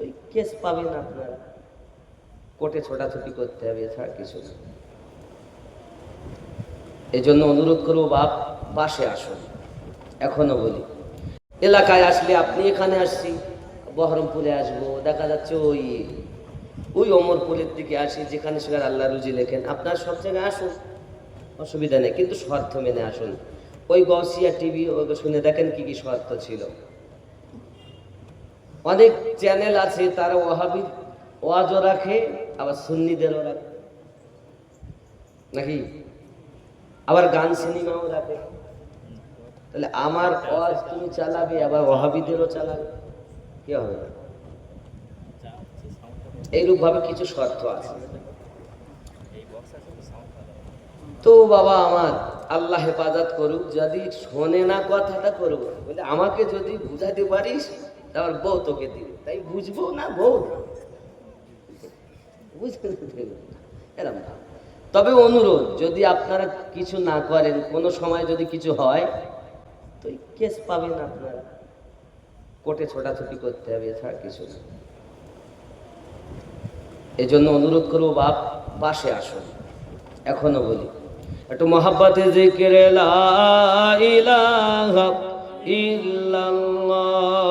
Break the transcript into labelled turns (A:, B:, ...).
A: তো কেস পাবেন আপনারা। কোর্টে ছোটাছুটি করতে হবে, এছাড়া কিছু না। এই জন্য অনুরোধ করব, বাপ, পাশে আসুন। এখনও বলি, এলাকায় আসলে আপনি এখানে আসছি, বহরমপুরে আসব, দেখা যাচ্ছে ওই ওই অমরপুরের দিকে আসি, যেখানে সেখানে আল্লাহ রুজি লেখেন। আপনার সব জায়গায় আসুন, অসুবিধা নেই, কিন্তু শর্ত মেনে আসুন। ওই গসিয়া টিভি শুনে দেখেন কি কি শর্ত ছিল। অনেক চ্যানেল আছে, তারা ওয়াহাবি, ওয়াজও রাখে, আবার সুন্নিদেরও রাখে। নাকি? আবার গান সিনেমাও রাখে। তাহলে আমার ওয়াজ তুমি চালাবে, আবার ওয়াহাবিদেরও চালাবে। কি হবে? না এইরূপ ভাবে কিছু শর্ত আছে। তো বাবা আমার, আল্লাহ হেফাজত করুক, যদি শোনে না কথাটা করব বলে আমাকে যদি বুঝাতে পারিস তারপর বউ তোকে দিবে। তাই বুঝব না বউ? এরম তবে অনুরোধ, যদি আপনারা কিছু না করেন, কোনো সময় যদি কিছু হয়, তো কেস পাবেন আপনারা। কোর্টে ছোটাছুটি করতে হবে, এছাড়া কিছু না। এই জন্য অনুরোধ করব, বাপ, পাশে আসুন। এখনও বলি, একটু মহাব্বতে, জিকিরে লা ইলাহা ইল্লাল্লাহ।